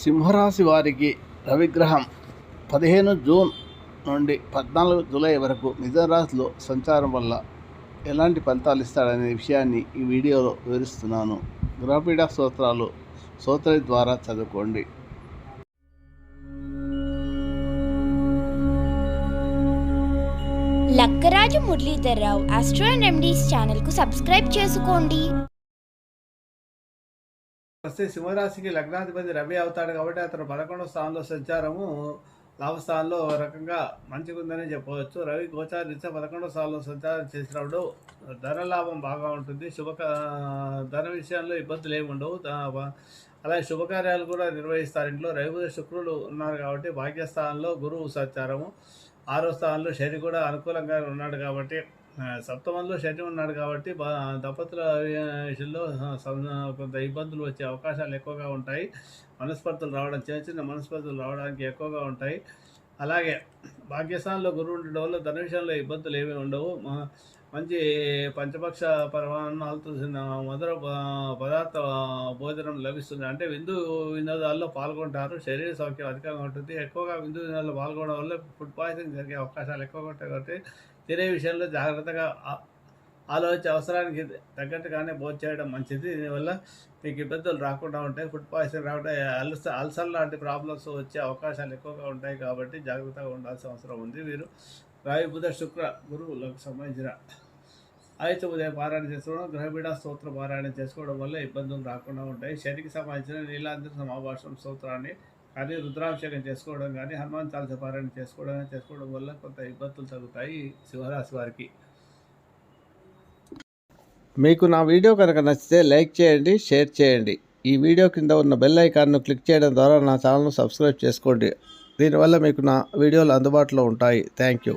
సింహరాశి వారికి రవిగ్రహం పదిహేను జూన్ నుండి పద్నాలుగు జూలై వరకు మిథున రాశిలో సంచారం వల్ల ఎలాంటి ఫలితాలు ఇస్తాడనే విషయాన్ని ఈ వీడియోలో వివరిస్తున్నాను. గ్రాపీడ స్తోత్రాలు స్తోత్ర ద్వారా చదువుకోండి. లక్కరాజు మురళీధర్రావు ఆస్ట్రో అండ్ ఎండీస్ ఛానల్కు సబ్స్క్రైబ్ చేసుకోండి. వస్తే సింహరాశికి లగ్నాధిపతి రవి అవుతాడు కాబట్టి అతను పదకొండవ స్థానంలో సంచారము లాభస్థానంలో రకంగా మంచిగుందని చెప్పవచ్చు. రవి గోచారీత్యా పదకొండవ స్థానంలో సంచారం చేసినప్పుడు ధన లాభం బాగా ఉంటుంది. శుభ ధన విషయాల్లో ఇబ్బందులు ఏమి ఉండవు. అలాగే శుభకార్యాలు కూడా నిర్వహిస్తారు ఇంట్లో. రవి శుక్రులు శుక్రుడు ఉన్నారు కాబట్టి భాగ్యస్థానంలో గురువు సంచారము. ఆరో స్థానంలో శని కూడా అనుకూలంగా ఉన్నాడు కాబట్టి సప్తమంలో శని ఉన్నాడు కాబట్టి దంపతుల విషయంలో కొంత ఇబ్బందులు వచ్చే అవకాశాలు ఎక్కువగా ఉంటాయి. మనస్పర్ధలు రావడం చిన్న చిన్న మనస్పర్ధలు రావడానికి ఎక్కువగా ఉంటాయి. అలాగే భాగ్యస్థానంలో గురువు ఉండడం వల్ల ధన విషయంలో ఇబ్బందులు ఏమీ ఉండవు. మంచి పంచపక్ష పరమాన్నాలతో మధుర పదార్థ భోజనం లభిస్తుంది. అంటే విందు వినోదాల్లో పాల్గొంటారు. శరీర సౌఖ్యం అధికంగా ఉంటుంది. ఎక్కువగా విందు వినోదాల్లో పాల్గొనడం వల్ల ఫుడ్ పాయిజన్ జరిగే అవకాశాలు ఎక్కువగా ఉంటాయి కాబట్టి తినే విషయంలో జాగ్రత్తగా ఆలోచించే అవసరానికి తగ్గట్టుగానే భోజనం చేయడం మంచిది. దీనివల్ల మీకు ఇబ్బందులు రాకుండా ఉంటాయి. ఫుడ్ పాయిజన్ రాకుండా అల్స అల్సర్ లాంటి ప్రాబ్లమ్స్ వచ్చే అవకాశాలు ఎక్కువగా ఉంటాయి కాబట్టి జాగ్రత్తగా ఉండాల్సిన అవసరం ఉంది. వీరు రావి బుధ శుక్ర గురువులకు సంబంధించిన అయితే ఉదయం పారాయణ చేసుకోవడం గ్రహపీడ స్తోత్ర పారాయణ చేసుకోవడం వల్ల ఇబ్బందులు రాకుండా ఉంటాయి. శనికి సంబంధించిన నీలాంధ్ర సమాభాషణం స్తోత్రాన్ని కానీ రుద్రాభిషేకం చేసుకోవడం కానీ హనుమాన్ చాలస పారాయణ చేసుకోవడం కానీ చేసుకోవడం వల్ల కొంత ఇబ్బందులు తగ్గుతాయి శివరాశి వారికి. మీకు నా వీడియో కనుక నచ్చితే లైక్ చేయండి షేర్ చేయండి. ఈ వీడియో కింద ఉన్న బెల్ ఐకాన్ను క్లిక్ చేయడం ద్వారా నా ఛానల్ను సబ్స్క్రైబ్ చేసుకోండి. దీనివల్ల మీకు నా వీడియోలు అందుబాటులో ఉంటాయి. Thank you.